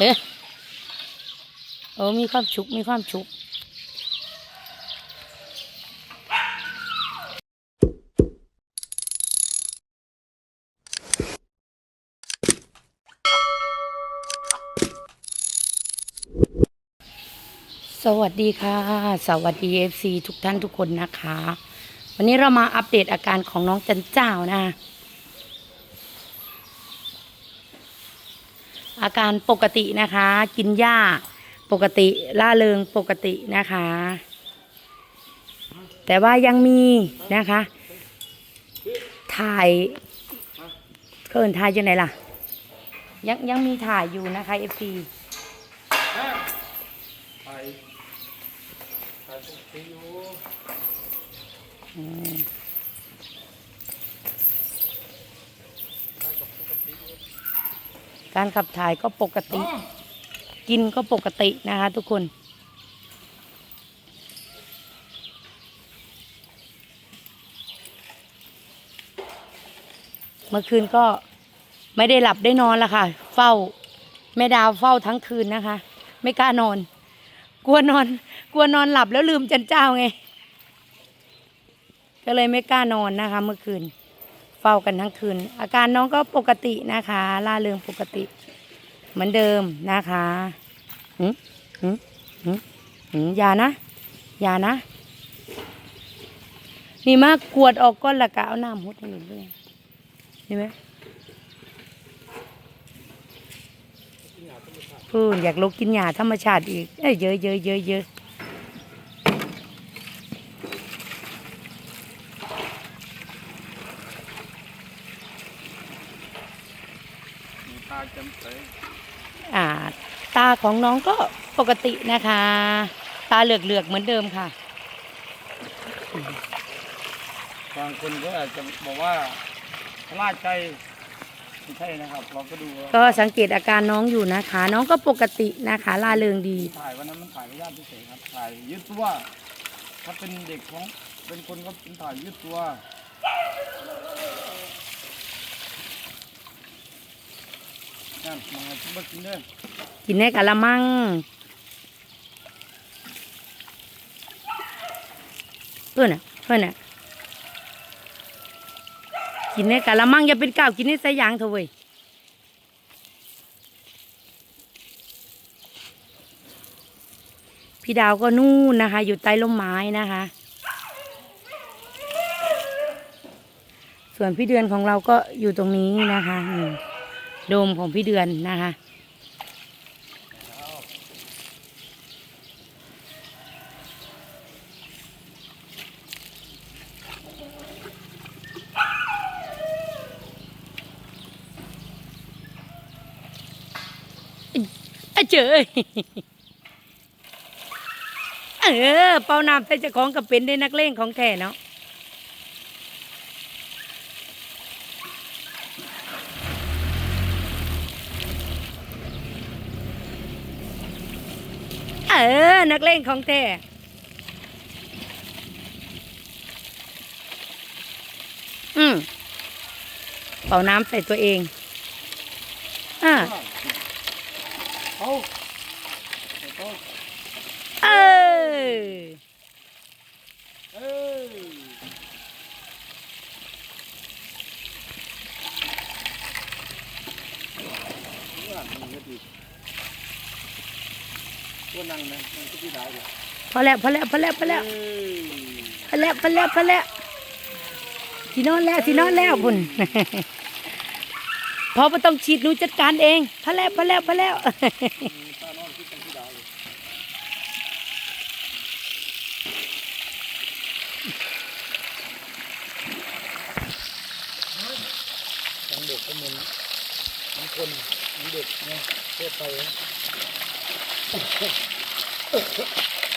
เอ๊ะโอ้มีความชุก มีความชุกสวัสดีค่ะ สวัสดีเอฟซีทุกท่านทุกคนนะคะ วันนี้เรามาอัปเดตอาการของน้องจันเจ้านะ อาการปกตินะคะ กินหญ้าปกติล่าเริงปกตินะคะ แต่ว่ายังมีนะคะ ถ่ายเกินถ่ายยังไงล่ะ ยังยังมีถ่ายอยู่นะคะเอฟซีอยู่ การขับถ่ายก็ปกติ กินก็ปกตินะคะทุกคน เมื่อคืนก็ไม่ได้หลับได้นอนละค่ะ เฝ้าแม่ดาวเฝ้าทั้งคืนนะคะ ไม่กล้านอน กลัวนอน กลัวนอนหลับแล้วลืมจันเจ้าไง ก็เลยไม่กล้านอนนะคะ เมื่อคืน เฝ้ากันทั้งคืน อาการน้องก็ปกตินะคะล่าเริงปกติ เหมือนเดิมนะคะหืมหืมหืมหืมอย่านะอย่านะ นี่มากกวดออกก้อนละกะเอาน้ำหดให้หนูด้วยเห็นไหมพูดอยากลกกินหญ้าธรรมชาติอีกเอ้ยเยอะเยอะเยอะเยอะ มีตาจำใส อ่า ตาของน้องก็ปกตินะคะ ตาเหลือกเหลือกๆเหมือนเดิมค่ะ บางคนก็อาจจะบอกว่าพลาดใจไม่ใช่นะครับ เราก็ดูว่าก็สังเกตอาการน้องอยู่นะคะ น้องก็ปกตินะคะล่าเริงดี ถ่ายวันนั้นมันถ่ายไม่ยากพิเศษครับ ถ่ายยืดตัว ถ้าเป็นเด็กของเป็นคนก็เป็นถ่ายยืดตัว นั่นมาชิมมากินเด้อกินในกะละมังเพื่อนน่ะเพื่อนน่ะกินในกะละมังอย่าเป็นก้าวกินในสายางเถอะเว้ยพี่ดาวก็นู่นนะคะ อยู่ใต้ร่มไม้นะคะ ส่วนพี่เดือนของเราก็อยู่ตรงนี้นะคะ โดมของพี่เดือนนะคะเจอเออ เป่าน้ำใส่เจ้าของกับเป็นได้นักเลงของแท้เนาะ เออ นักเลงของแท้อืมเป่าน้ำใส่ตัวเอง อ่าเอาเอา เออ เอ้ยว่ามันก็ดี ตัวนั่งนะมันก็ดีได้เลยพอแล้วพอแล้วพอแล้วพอแล้วพอแล้วพอแล้วพอแล้วสินอนแล้วสินอนแล้วพุ่นพอไม่ต้องฉีดหนูจัดการเองพอแล้วพอแล้วพอแล้วเป็นที่ดาวเลยทั้งเด็กก็เหมือนทั้งคนทั้งเด็กนะทั่วไป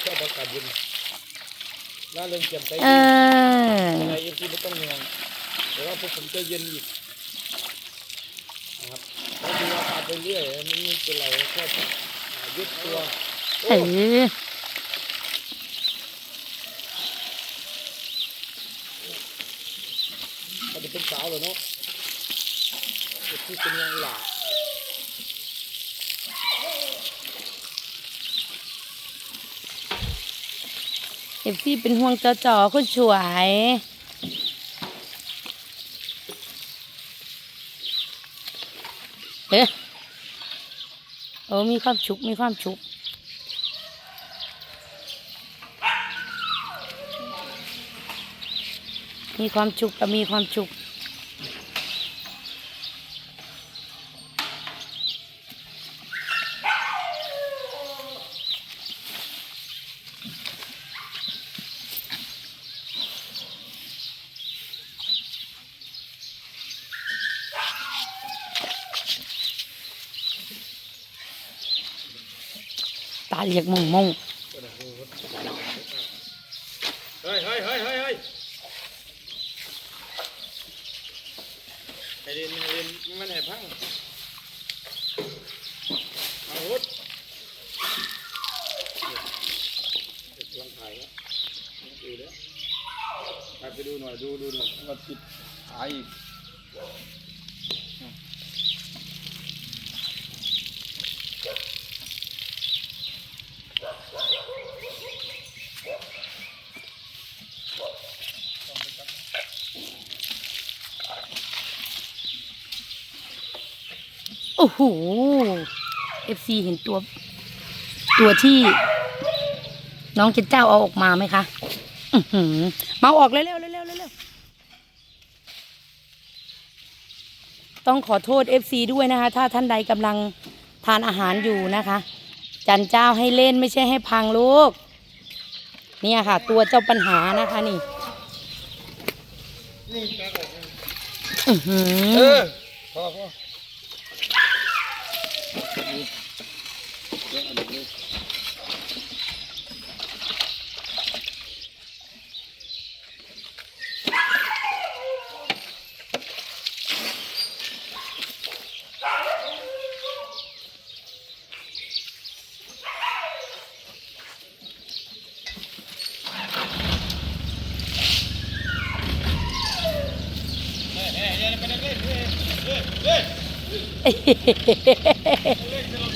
ชอบอากาศเย็นล่าเริงแจ่มใสเอดีออะไรเอฟซีไม่ต้องห่วงเดี๋ยวว่าพวกผมจะเย็นอีกนะครับแล้วดูอากาศไปเรื่อยมันไม่เป็นไรแค่ยึดตัวเออมันจะเป็นสาวเลยเนาะเด็กที่เป็นยังหลา เอฟซีเป็นห่วงจอจอๆคนสวยเอ๊ะโอ้มีความชุก มีความชุกมีความชุกแต่มีความชุก ตาเรียกมงมงเฮ้ยเฮ้ยเฮ้ยเฮ้ยเฮ้ยไอเรนไอเรนมันแหบพังเอาหุดเด็กกำลังถ่ายแล้วดูแล้วไปไปดูหน่อยดูดูหน่อยมันติดถ่ายอีก อ้โห FC เห็นตัว ตัวที่ น้องเจนเจ้าเอาออกมาไหมคะอือมาออกเร็วๆเร็วๆเร็วๆเร็วต้องขอโทษ FC ด้วยนะคะ ถ้าท่านใดกำลังทานอาหารอยู่นะคะ จันเจ้าให้เล่นไม่ใช่ให้พังลูก เนี่ยค่ะ ตัวเจ้าปัญหานะคะนี่อือหือ อ อพอพอนี่เดี๋ยวเอาดูนี่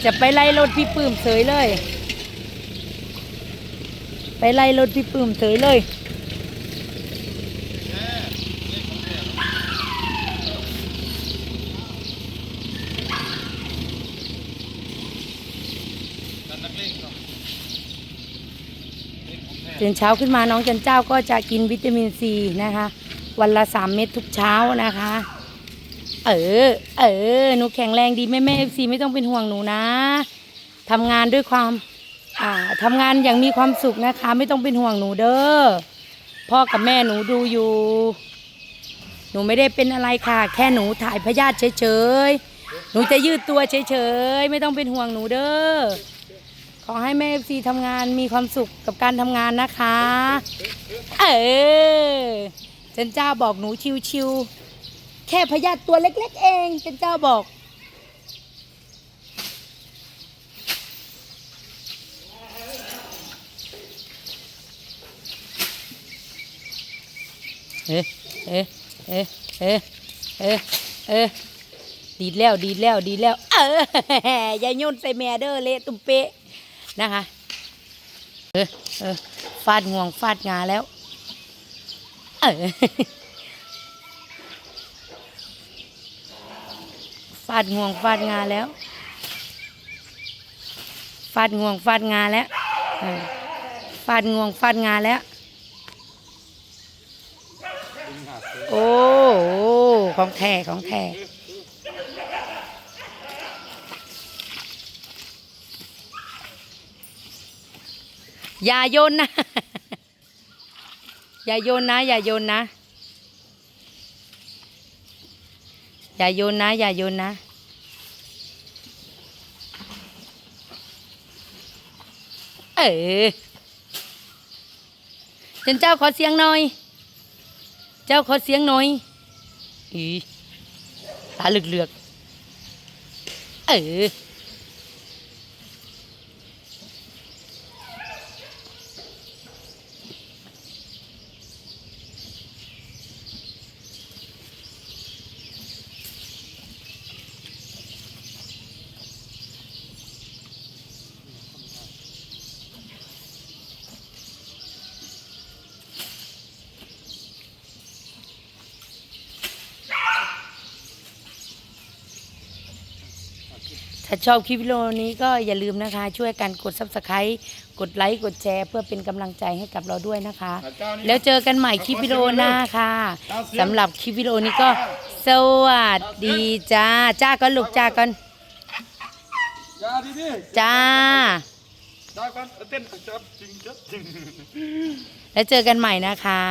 จะไปไล่รถพี่ปื้มเสยเลย ไปไล่รถพี่ปื้มเสยเลยเลงเนาะนี่ของแท้ตื่นเช้าขึ้นมาน้องจันเจ้าก็จะกินวิตามินซีนะคะ วันละสามเม็ดทุกเช้านะคะ เออ เออ หนูแข็งแรงดีแม่แม่เอฟซีไม่ต้องเป็นห่วงหนูนะทำงานด้วยความอ่าทำงานอย่างมีความสุขนะคะ ไม่ต้องเป็นห่วงหนูเด้อพ่อกับแม่หนูดูอยู่ หนูไม่ได้เป็นอะไรค่ะ แค่หนูถ่ายพยาธิเฉยๆ หนูจะยืดตัวเฉยๆ ไม่ต้องเป็นห่วงหนูเด้อ ขอให้แม่เอฟซีทำงานมีความสุขกับการทำงานนะคะ เออ จันเจ้าบอกหนูชิวๆแค่พยาธิตัวเล็ก ๆ เองจันเจ้าบอก เอ๊ะเอ๊ะเอ๊ะเอ๊ะเอ๊ะเอ๊ะดีแล้วดีแล้วดีแล้ว เออยาโยนใส่แม่เด้อเละตุ้มเป๊ะนะคะ เออเออฟาดงวงฟาดงาแล้ว เออฟาดงวงฟาดงาแล้ว ฟาดงวงฟาดงาแล้วฟาดงวงฟาดงาแล้ว โอ้โหของแท้ของแท้อย่าโยนนะ อย่าโยนนะ อย่าโยนนะ อย่าโยนนะ อย่าโยนนะเออเจนเจ้าขอเสียงหน่อย เจ้าขอเสียงหน่อยอีตาเหลือกๆเออ ถ้าชอบคลิปวิดีโอนี้ก็อย่าลืมนะคะ ช่วยกันกด subscribe กดไลค์ กดแชร์ เพื่อเป็นกำลังใจให้กับเราด้วยนะคะเจ้านี่แล้วเจอกันใหม่คลิปวิดีโอหน้าค่ะสำหรับคลิปวิดีโอนี้ก็ สวัสดีจ้า จ้าก่อนลูกจ้าก่อนยาดีดิจ้าจ้าก่อนเต้นจับจริงจับจริงแล้วเจอกันใหม่นะคะ